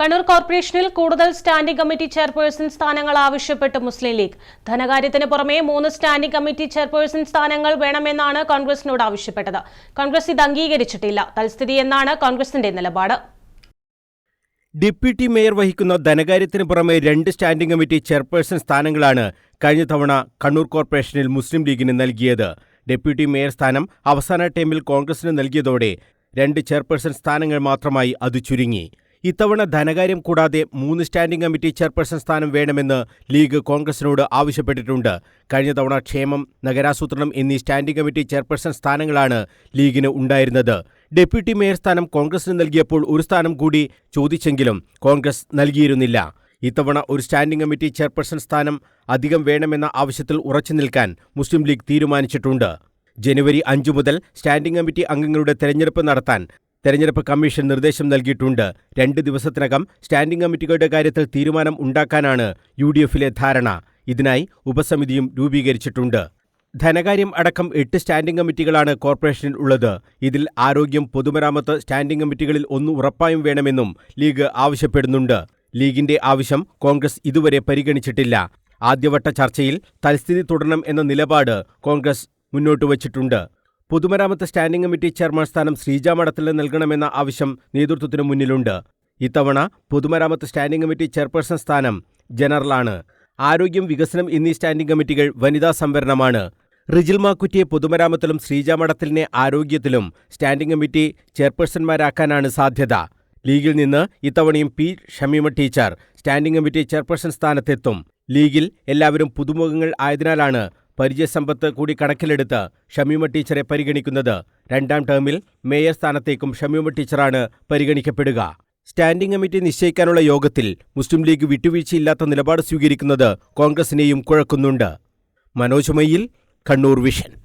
കണ്ണൂർ കോർപ്പറേഷനിൽ കൂടുതൽ standing committee chairperson സ്ഥാനങ്ങൾ ആവശ്യപ്പെട്ട് മുസ്ലിം ലീഗ്. ധനകാര്യത്തിന് പുറമെ മൂന്ന് സ്റ്റാൻഡിംഗ് കമ്മിറ്റി ചെയർപേഴ്സൺ സ്ഥാനങ്ങൾ വേണമെന്നാണ് കോൺഗ്രസിനോട് ആവശ്യപ്പെട്ടത്. കോൺഗ്രസ് ഇത് അംഗീകരിച്ചിട്ടില്ല. തൽസ്ഥിതി എന്നാണ് കോൺഗ്രസിന്റെ നിലപാട്. ഡെപ്യൂട്ടി മേയർ വഹിക്കുന്ന ധനകാര്യത്തിന് പുറമെ രണ്ട് സ്റ്റാൻഡിംഗ് കമ്മിറ്റി ചെയർപേഴ്സൺ സ്ഥാനങ്ങളാണ് കഴിഞ്ഞ തവണ കണ്ണൂർ കോർപ്പറേഷനിൽ മുസ്ലിം ലീഗിന് നൽകിയത്. ഡെപ്യൂട്ടി മേയർ സ്ഥാനം അവസാന ടൈമിൽ കോൺഗ്രസിന് നൽകിയതോടെ രണ്ട് ചെയർപേഴ്സൺ സ്ഥാനങ്ങൾ മാത്രമായി അത് ചുരുങ്ങി. ഇത്തവണ ധനകാര്യം കൂടാതെ മൂന്ന് സ്റ്റാൻഡിംഗ് കമ്മിറ്റി ചെയർപേഴ്സൺ സ്ഥാനം വേണമെന്ന് ലീഗ് കോൺഗ്രസിനോട് ആവശ്യപ്പെട്ടിട്ടുണ്ട്. കഴിഞ്ഞ തവണ ക്ഷേമം നഗരാസൂത്രണം എന്നീ സ്റ്റാൻഡിംഗ് കമ്മിറ്റി ചെയർപേഴ്സൺ സ്ഥാനങ്ങളാണ് ലീഗിന് ഉണ്ടായിരുന്നത്. ഡെപ്യൂട്ടി മേയർ സ്ഥാനം കോൺഗ്രസിന് നൽകിയപ്പോൾ ഒരു സ്ഥാനം കൂടി ചോദിച്ചെങ്കിലും കോൺഗ്രസ് നൽകിയിരുന്നില്ല. ഇത്തവണ ഒരു സ്റ്റാൻഡിംഗ് കമ്മിറ്റി ചെയർപേഴ്സൺ സ്ഥാനം അധികം വേണമെന്ന ആവശ്യത്തിൽ ഉറച്ചു നിൽക്കാൻ മുസ്ലിം ലീഗ് തീരുമാനിച്ചിട്ടുണ്ട്. ജനുവരി അഞ്ചു മുതൽ സ്റ്റാൻഡിംഗ് കമ്മിറ്റി അംഗങ്ങളുടെ തെരഞ്ഞെടുപ്പ് നടത്താൻ തെരഞ്ഞെടുപ്പ് കമ്മീഷൻ നിർദ്ദേശം നൽകിയിട്ടുണ്ട്. രണ്ട് ദിവസത്തിനകം സ്റ്റാൻഡിംഗ് കമ്മിറ്റികളുടെ കാര്യത്തിൽ തീരുമാനം ഉണ്ടാക്കാനാണ് യു ഡി എഫിലെ ധാരണ. ഇതിനായി ഉപസമിതിയും രൂപീകരിച്ചിട്ടുണ്ട്. ധനകാര്യം അടക്കം എട്ട് സ്റ്റാൻഡിംഗ് കമ്മിറ്റികളാണ് കോർപ്പറേഷനിൽ ഉള്ളത്. ഇതിൽ ആരോഗ്യം പൊതുമരാമത്ത് സ്റ്റാൻഡിംഗ് കമ്മിറ്റികളിൽ ഒന്ന് ഉറപ്പായും വേണമെന്നും ലീഗ് ആവശ്യപ്പെടുന്നുണ്ട്. ലീഗിന്റെ ആവശ്യം കോൺഗ്രസ് ഇതുവരെ പരിഗണിച്ചിട്ടില്ല. ആദ്യവട്ട ചർച്ചയിൽ തൽസ്ഥിതി തുടരണം എന്ന നിലപാട് കോൺഗ്രസ് മുന്നോട്ട് വച്ചിട്ടുണ്ട് പൊതുമരാമത്ത് സ്റ്റാൻഡിംഗ് കമ്മിറ്റി ചെയർമാൻ സ്ഥാനം ശ്രീജ മഠത്തിന് നൽകണമെന്ന ആവശ്യം നേതൃത്വത്തിനു മുന്നിലുണ്ട്. ഇത്തവണ പൊതുമരാമത്ത് സ്റ്റാൻഡിംഗ് കമ്മിറ്റി ചെയർപേഴ്സൺ സ്ഥാനം ജനറലാണ്. ആരോഗ്യം വികസനം എന്നീ സ്റ്റാൻഡിംഗ് കമ്മിറ്റികൾ വനിതാ സംവരണമാണ്. റിജിൽ മാക്കുറ്റിയെ പൊതുമരാമത്തിലും ശ്രീജ മഠത്തിലിനെ ആരോഗ്യത്തിലും സ്റ്റാൻഡിംഗ് കമ്മിറ്റി ചെയർപേഴ്സൺമാരാക്കാനാണ് സാധ്യത. ലീഗിൽ നിന്ന് ഇത്തവണയും P. Shameema teacher standing committee chairperson സ്ഥാനത്തെത്തും. ലീഗിൽ എല്ലാവരും പുതുമുഖങ്ങൾ ആയതിനാലാണ് പരിചയസമ്പത്ത് കൂടി കണക്കിലെടുത്ത് ഷമീമ ടീച്ചറെ പരിഗണിക്കുന്നത്. രണ്ടാം ടേമിൽ മേയർ സ്ഥാനത്തേക്കും ഷമീമ ടീച്ചറാണ് പരിഗണിക്കപ്പെടുക. സ്റ്റാൻഡിംഗ് കമ്മിറ്റി നിശ്ചയിക്കാനുള്ള യോഗത്തിൽ മുസ്ലിം ലീഗ് വിട്ടുവീഴ്ചയില്ലാത്ത നിലപാട് സ്വീകരിക്കുന്നത് കോൺഗ്രസിനെയും കുഴക്കുന്നുണ്ട്. മനോജ് മയ്യിൽ കണ്ണൂർ വിഷൻ.